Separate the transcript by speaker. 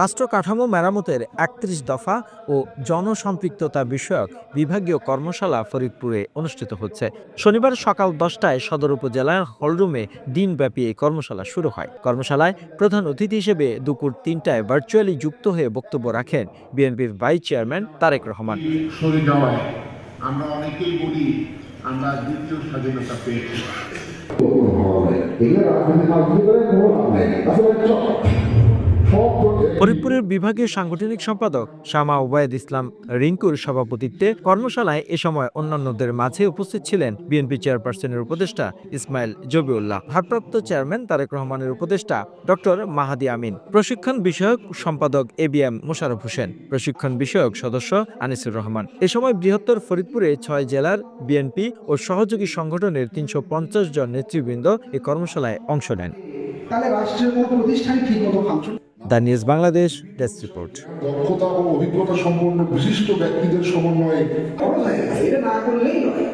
Speaker 1: রাষ্ট্র কাঠামো মেরামতের একত্রিশ দফা ও জনসম্পৃক্ততা বিষয়ক বিভাগীয় কর্মশালা ফরিদপুরে অনুষ্ঠিত হচ্ছে। শনিবার সকাল দশটায় সদর উপজেলার হলরুমে দিনব্যাপী এই কর্মশালা শুরু হয়। কর্মশালায় প্রধান অতিথি হিসেবে দুপুর তিনটায় ভার্চুয়ালি যুক্ত হয়ে বক্তব্য রাখেন বিএনপির ভাইস চেয়ারম্যান তারেক রহমান।
Speaker 2: আমরা অনেকেই বলি আমরা দ্বিতীয় স্বাধীনতা পেয়েছি।
Speaker 3: Ingen av dem kan ha det på hvordan han er. Altså, det er.
Speaker 1: ফরিদপুরের বিভাগীয় সাংগঠনিক সম্পাদক শামা ওবায়দ ইসলাম রিঙ্কুর সভাপতিত্বে কর্মশালায় এ সময় অন্যান্যদের মাঝে উপস্থিত ছিলেন বিএনপি চেয়ারপারসনের উপদেষ্টা ইসমাইল জবিউল্লাহ। ভারপ্রাপ্ত চেয়ারম্যান তারেক রহমানের উপদেষ্টা ডক্টর মাহাদি আমিন। প্রশিক্ষণ বিষয়ক সম্পাদক A B M Mosharraf Hossain. প্রশিক্ষণ বিষয়ক সদস্য আনিসুর রহমান। এ সময় বৃহত্তর ফরিদপুরে ছয় জেলার বিএনপি ও সহযোগী সংগঠনের তিনশো পঞ্চাশ জন নেতৃবৃন্দ এই কর্মশালায় অংশ নেন।
Speaker 4: তাহলে রাষ্ট্রের কোনো প্রতিষ্ঠানই ঠিকমতো function
Speaker 1: the news Bangladesh desk report.
Speaker 3: দক্ষতা ও অভিজ্ঞতা সম্পন্ন বিশিষ্ট ব্যক্তিদের সমন্বয়ে
Speaker 4: করা যায় এটা না করলেই নয়।